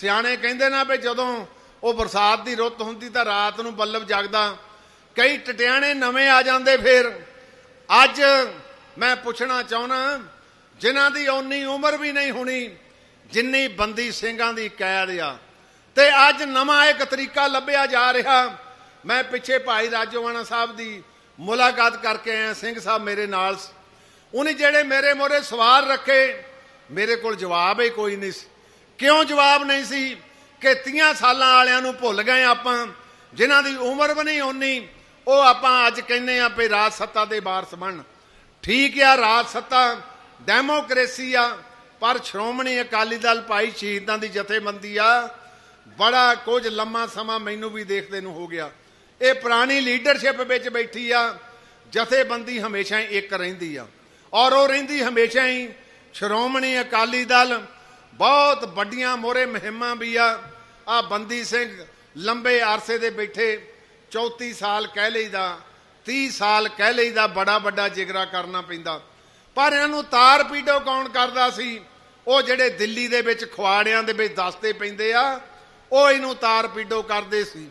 ਸਿਆਣੇ ਕਹਿੰਦੇ ਨਾ ਵੀ ਜਦੋਂ ਉਹ ਬਰਸਾਤ ਦੀ ਰੁੱਤ ਹੁੰਦੀ ਤਾਂ ਰਾਤ ਨੂੰ ਬੱਲਬ ਜਗਦਾ। ਕਈ ਟਟਿਆਣੇ ਨਵੇਂ ਆ ਜਾਂਦੇ ਫੇਰ। ਅੱਜ ਮੈਂ ਪੁੱਛਣਾ ਚਾਹੁੰਦਾ ਜਿਨ੍ਹਾਂ ਦੀ ਓਨੀ ਉਮਰ ਵੀ ਨਹੀਂ ਹੋਣੀ, ਜਿੰਨੀ ਬੰਦੀ ਸਿੰਘਾਂ ਦੀ ਕੈਦ ਆ। ਤੇ ਅੱਜ ਨਵਾਂ ਇੱਕ ਤਰੀਕਾ ਲੱਭਿਆ ਜਾ ਰਿਹਾ। ਮੈਂ ਪਿੱਛੇ ਭਾਈ ਰਾਜੋਵਾਨਾ ਸਾਹਿਬ ਦੀ ਮੁਲਾਕਾਤ ਕਰਕੇ ਆਇਆ, ਸਿੰਘ ਸਾਹਿਬ ਮੇਰੇ ਨਾਲ। ਸੀ। ਉਹਨੇ ਜਿਹੜੇ ਮੇਰੇ ਮੋਰੇ ਸਵਾਲ ਰੱਖੇ, ਮੇਰੇ ਕੋਲ ਜਵਾਬ ਹੀ ਕੋਈ ਨਹੀਂ ਸੀ। ਕਿਉਂ ਜਵਾਬ ਨਹੀਂ ਸੀ ਕਿ 30 ਸਾਲਾਂ ਵਾਲਿਆਂ ਨੂੰ ਭੁੱਲ ਗਏ ਆਪਾਂ, ਜਿਨ੍ਹਾਂ ਦੀ ਉਮਰ ਵੀ ਨਹੀਂ ਓਨੀ, ਉਹ ਆਪਾਂ ਅੱਜ ਕਹਿੰਦੇ ਆ ਵੀ ਰਾਜ ਸੱਤਾ ਦੇ ਵਾਰਸ ਬਣ। ਠੀਕ ਆ, ਰਾਜ ਸੱਤਾ ਡੈਮੋਕ੍ਰੇਸੀ ਆ, ਪਰ ਸ਼੍ਰੋਮਣੀ ਅਕਾਲੀ ਦਲ ਭਾਈ ਸ਼ਹੀਦਾਂ ਦੀ ਜਥੇਬੰਦੀ ਆ। ਬੜਾ ਕੁਝ ਲੰਮਾ ਸਮਾਂ ਮੈਨੂੰ ਵੀ ਦੇਖਦੇ ਨੂੰ ਹੋ ਗਿਆ। ਇਹ ਪੁਰਾਣੀ ਲੀਡਰਸ਼ਿਪ ਵਿੱਚ ਬੈਠੀ ਆ, ਜਥੇਬੰਦੀ ਹਮੇਸ਼ਾ ਹੀ ਇੱਕ ਰਹਿੰਦੀ ਆ। ਔਰ ਉਹ ਰਹਿੰਦੀ ਹਮੇਸ਼ਾ ਹੀ ਸ਼੍ਰੋਮਣੀ ਅਕਾਲੀ ਦਲ ਬਹੁਤ ਵੱਡੀਆਂ ਮੋਰੇ ਮੁਹਿੰਮਾਂ ਵੀ ਆ। ਆ ਬੰਦੀ ਸਿੰਘ ਲੰਬੇ ਆਰਸੇ ਦੇ ਬੈਠੇ 34 ਸਾਲ ਕਹਿ ਲਈਦਾ 30 ਸਾਲ ਕਹਿ ਲਈਦਾ, ਬੜਾ ਵੱਡਾ ਜਿਗਰਾ ਕਰਨਾ ਪੈਂਦਾ। ਪਰ ਇਹਨਾਂ ਨੂੰ ਤਾਰ ਪੀਡੋ ਕੌਣ ਕਰਦਾ ਸੀ? ਉਹ ਜਿਹੜੇ ਦਿੱਲੀ ਦੇ ਵਿੱਚ ਖਵਾੜਿਆਂ ਦੇ ਵਿੱਚ ਦੱਸਦੇ ਪੈਂਦੇ ਆ, ਉਹ ਇਹਨੂੰ ਤਾਰ ਪੀਡੋ ਕਰਦੇ ਸੀ।